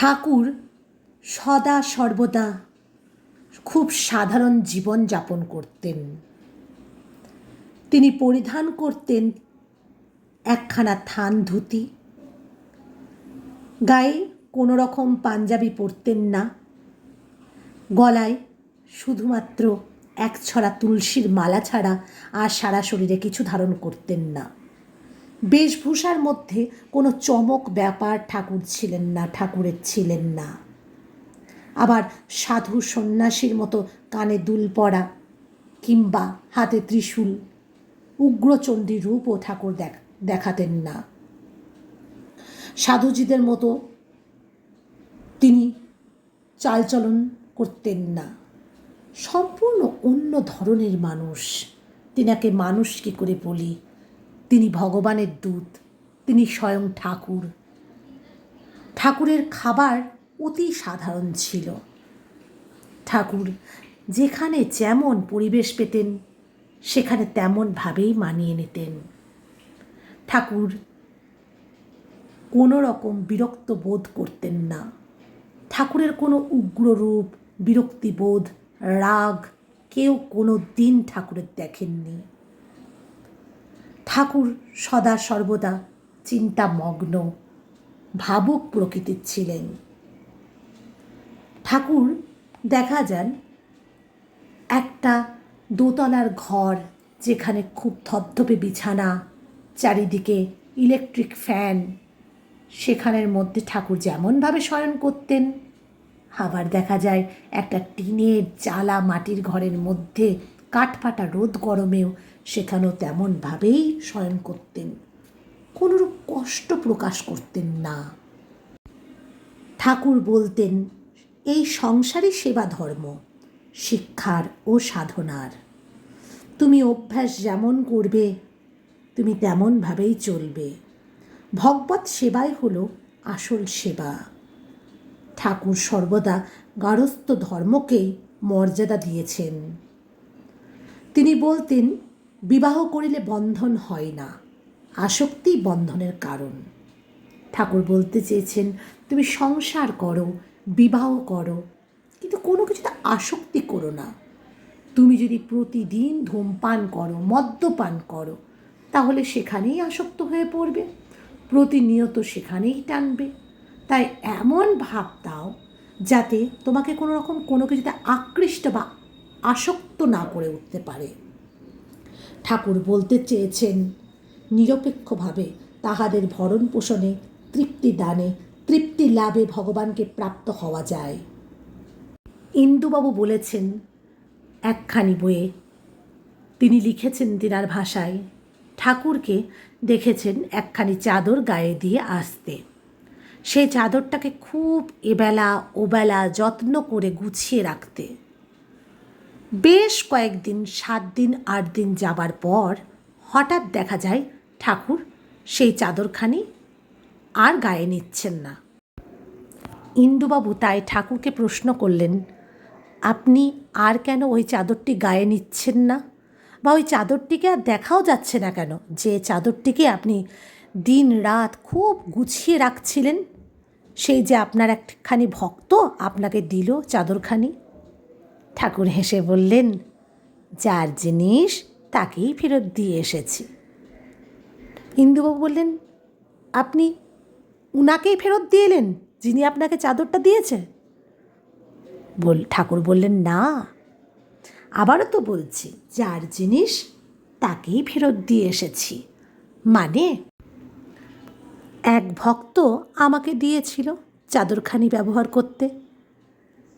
ঠাকুর সদা সর্বদা খুব সাধারণ জীবন যাপন করতেন। তিনি পরিধান করতেন একখানা থান ধুতি। গায়ে কোনো রকম পাঞ্জাবি পরতেন না। গলায় শুধুমাত্র এক ছড়া তুলসীর মালা ছাড়া আর সারা শরীরে কিছু ধারণ করতেন না। বেশভূষার মধ্যে কোনো চমক ব্যাপার ঠাকুর ছিলেন না, ঠাকুরের ছিলেন না। আবার সাধু সন্ন্যাসীর মতো কানে দুল পরা কিংবা হাতে ত্রিশূল, উগ্রচণ্ডী রূপও ঠাকুর দেখ- দেখাতেন না। সাধুজিদের মতো তিনি চালচলন করতেন না। সম্পূর্ণ অন্য ধরনের মানুষ। তিনাকে মানুষ কী করে বলি? তিনি ভগবানের দূত, তিনি স্বয়ং ঠাকুর। ঠাকুরের খাবার অতি সাধারণ ছিল। ঠাকুর যেখানে যেমন পরিবেশ পেতেন, সেখানে তেমনভাবেই মানিয়ে নিতেন। ঠাকুর কোনো রকম বিরক্ত বোধ করতেন না। ঠাকুরের কোনো উগ্র রূপ বিরক্তিবোধ, রাগ কেউ কোনো দিন ঠাকুরের দেখেননি। ঠাকুর সদা সর্বদা চিন্তামগ্ন, ভাবুক প্রকৃতির ছিলেন। ঠাকুর দেখা যান একটা দোতলার ঘর, যেখানে খুব ধপধপে বিছানা, চারিদিকে ইলেকট্রিক ফ্যান। সেখানের মধ্যে ঠাকুর যেমনভাবে শয়ন করতেন, আবার দেখা যায় একটা টিনের জ্বালা মাটির ঘরের মধ্যে কাঠফাটা রোদ গরমেও সেখানেও তেমনভাবেই শয়ন করতেন। কোনোরূপ কষ্ট প্রকাশ করতেন না। ঠাকুর বলতেন, এই সংসারই সেবা ধর্ম, শিক্ষার ও সাধনার। তুমি অভ্যাস যেমন করবে, তুমি তেমনভাবেই চলবে। ভগবত সেবাই হলো আসল সেবা। ঠাকুর সর্বদা গারস্থ ধর্মকেই মর্যাদা দিয়েছেন। তিনি বলতেন, বিবাহ করিলে বন্ধন হয় না, আসক্তি বন্ধনের কারণ। ঠাকুর বলতে চেয়েছেন, তুমি সংসার করো, বিবাহ করো, কিন্তু কোনো কিছুতে আসক্তি করো না। তুমি যদি প্রতিদিন ধূমপান করো, মদ্যপান করো, তাহলে সেখানেই আসক্ত হয়ে পড়বে, প্রতিনিয়ত সেখানেই টানবে। তাই এমন ভাব দাও যাতে তোমাকে কোনো রকম কোনো কিছুতে আকৃষ্ট বা আসক্ত না করে উঠতে পারে। ঠাকুর বলতে চেয়েছেন, নিরপেক্ষভাবে তাহাদের ভরণ পোষণে তৃপ্তি দানে, তৃপ্তি লাভে ভগবানকে প্রাপ্ত হওয়া যায়। ইন্দুবাবু বলেছেন, একখানি বইয়ে তিনি লিখেছেন তিনার ভাষায়, ঠাকুরকে দেখেছেন একখানি চাদর গায়ে দিয়ে আসতে। সেই চাদরটাকে খুব এবেলা ওবেলা যত্ন করে গুছিয়ে রাখতে। বেশ কয়েকদিন, সাত দিন, আট দিন যাবার পর হঠাৎ দেখা যায় ঠাকুর সেই চাদরখানি আর গায়ে নিচ্ছেন না। ইন্দুবাবু তাই ঠাকুরকে প্রশ্ন করলেন, আপনি আর কেন ওই চাদরটি গায়ে নিচ্ছেন না? বা ওই চাদরটিকে আর দেখাও যাচ্ছে না কেন? যে চাদরটিকে আপনি দিন রাত খুব গুছিয়ে রাখছিলেন, সেই যে আপনার একখানি ভক্ত আপনাকে দিল চাদরখানি? ঠাকুর হেসে বললেন, যার জিনিস তাকেই ফেরত দিয়ে এসেছি। ইন্দুবাবু বললেন, আপনি উনাকেই ফেরত দিয়ে এলেন, যিনি আপনাকে চাদরটা দিয়েছে? বল, ঠাকুর বললেন, না, আবারও তো বলছি, যার জিনিস তাকেই ফেরত দিয়ে এসেছি। মানে এক ভক্ত আমাকে দিয়েছিল চাদরখানি ব্যবহার করতে।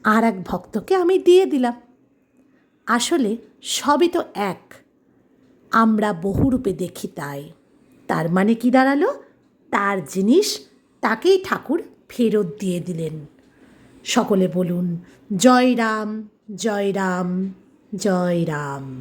আর এক ভক্তকে আমি দিয়ে দিলাম। আসলে সবই তো এক। আমরা বহুরূপে দেখি তাই। তার মানে কি দাঁড়াল? তার জিনিস তাকেই ঠাকুর ফেরত দিয়ে দিলেন। সকলে বলুন, জয় রাম জয় রাম জয় রাম।